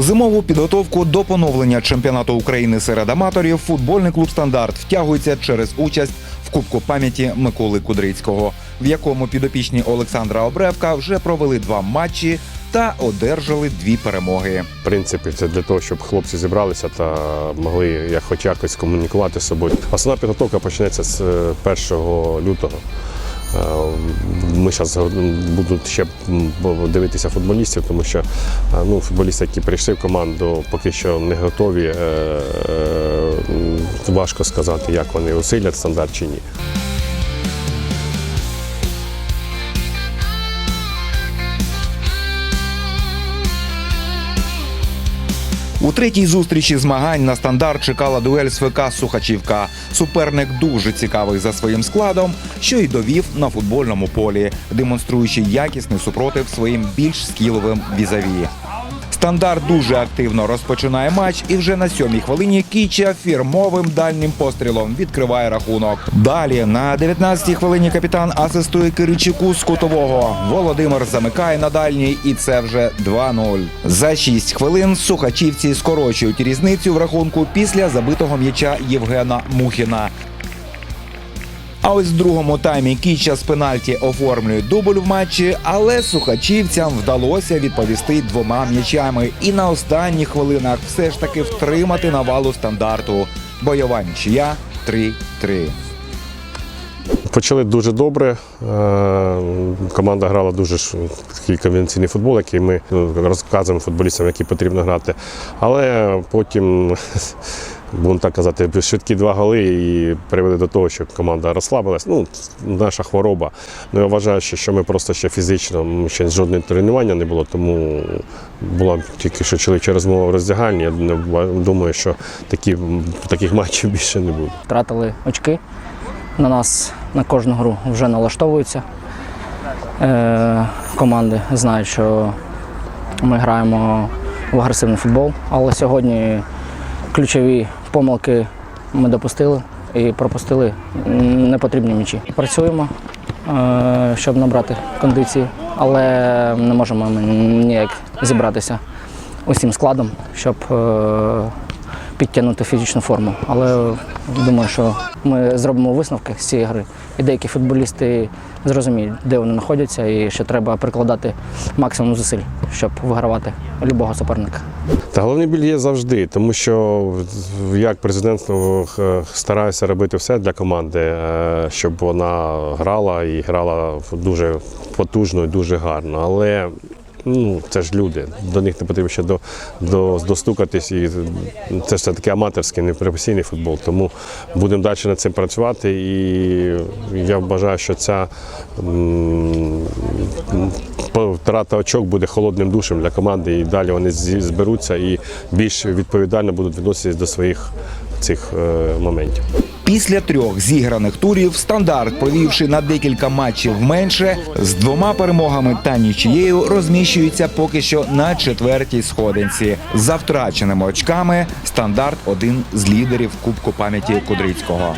У зимову підготовку до поновлення чемпіонату України серед аматорів футбольний клуб Стандарт втягується через участь в Кубку пам'яті Миколи Кудрицького, в якому підопічні Олександра Обревка вже провели два матчі та одержали дві перемоги. В принципі, це для того, щоб хлопці зібралися та могли як хоч якось комунікувати з собою. Основна підготовка почнеться з е, 1 лютого. Е, Ми зараз будуть ще дивитися футболістів, тому що е, ну, футболісти, які прийшли в команду, поки що не готові. Е, Важко сказати, як вони усилять стандарт чи ні. У третій зустрічі змагань на стандарт чекала дуель з Сухачівка. Суперник дуже цікавий за своїм складом, що й довів на футбольному полі, демонструючи якісний супротив своїм більш скіловим візаві. Стандарт дуже активно розпочинає матч, і вже на сьомій хвилині Кіча фірмовим дальнім пострілом відкриває рахунок. Далі на 19-й хвилині капітан асистує Киричуку з кутового. Володимир замикає на дальній, і це вже 2-0. За 6 хвилин сухачівці скорочують різницю в рахунку після забитого м'яча Євгена Мухіна. А ось в другому таймі Кіча з пенальті оформлює дубль в матчі, але сухачівцям вдалося відповісти двома м'ячами і на останніх хвилинах все ж таки втримати навалу стандарту. Бойова нічия 3-3. Почали дуже добре. Е, Команда грала дуже такий конвенційний футбол, який ми ну, розказуємо футболістам, який потрібно грати. Але потім, будемо так казати, швидкі два голи і привели до того, що команда розслабилась. Ну, наша хвороба. Ну, я вважаю, що ми просто ще фізично, ще жодного тренування не було, тому була тільки що чоловіча розмова в роздягальні. Я думаю, що такі, таких матчів більше не буде. втратили очки. На нас на кожну гру вже налаштовуються. Е, команди знають, що ми граємо в агресивний футбол, але сьогодні ключові помилки ми допустили і пропустили непотрібні м'ячі. Працюємо, е, щоб набрати кондиції, але не можемо ми ніяк зібратися усім складом, щоб е, підтягнути фізичну форму. Але думаю, що ми зробимо висновки з цієї гри. І деякі футболісти зрозуміють, де вони знаходяться, і що треба прикладати максимум зусиль, щоб вигравати любого суперника. Та головний біль є завжди, тому що як президент ну, стараюся робити все для команди, е, щоб вона грала і грала дуже потужно і дуже гарно. Але ну, це ж люди, до них не потрібно ще до, до, достукатись. І це ж такий аматорський, не професійний футбол. Тому будемо далі над цим працювати. І я вважаю, що ця втрата очок буде холодним душем для команди, і далі вони зберуться і більш відповідально будуть відноситись до своїх цих е, моментів. Після трьох зіграних турів стандарт, провівши на декілька матчів менше, з двома перемогами та нічією розміщується поки що на четвертій сходинці. За втраченими очками стандарт один з лідерів Кубку пам'яті Кудрицького.